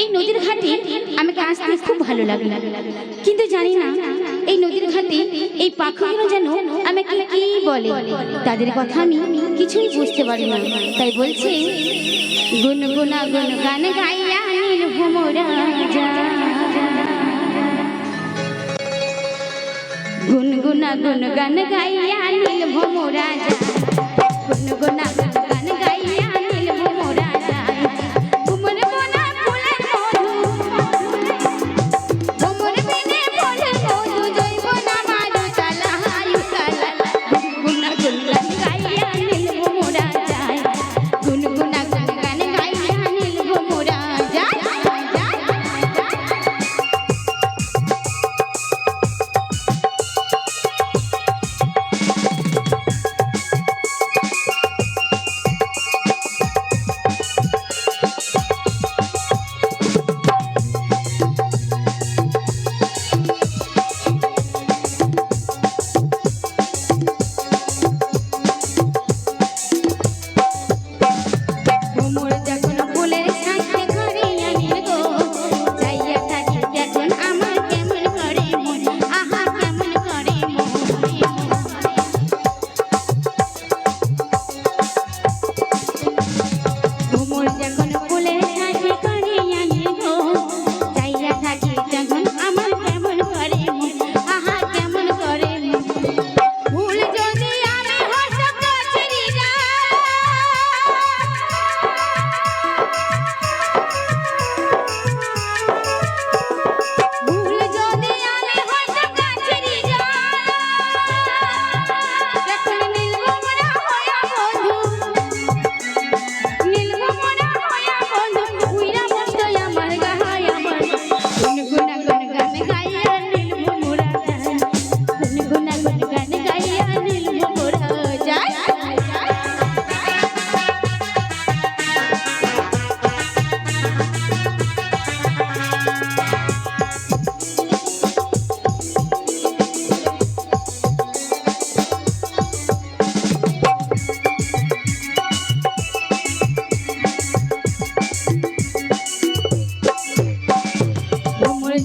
এই নদীর ঘাটে আমাকে আসতে খুব ভালো লাগল। কিন্তু জানি না, এই নদীর ঘাটে এই পাখিগুলো যেন আমাকে কি বলে? তাদের কথা আমি কিছুই বুঝতে পারি না। তাই বলছে, গুনগুনা গুনগান গাইয়া নীল ভোমরাজা গুনগুনা গান গাইয়া নীল গুনগুনা நல்ல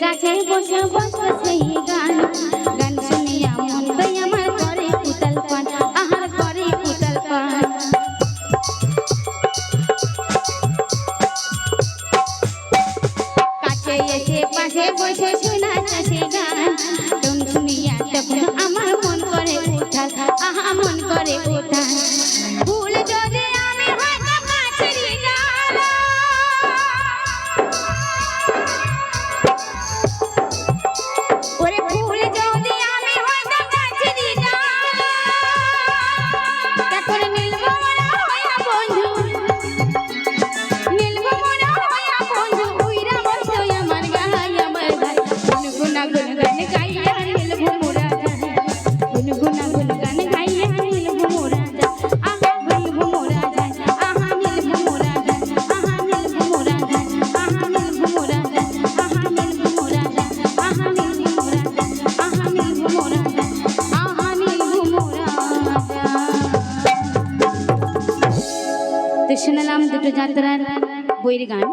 গাছে বসে বসে সেই গান। গান শুনিয়া মন তাই আমার করে কুতাল পান আহার করে কুতাল পান। কাছে এসে পাশে বসে শোনা চাষে গান। মন করে আহা, মন করে উঠাল। ছোট যাত্রার বইয়ের গান।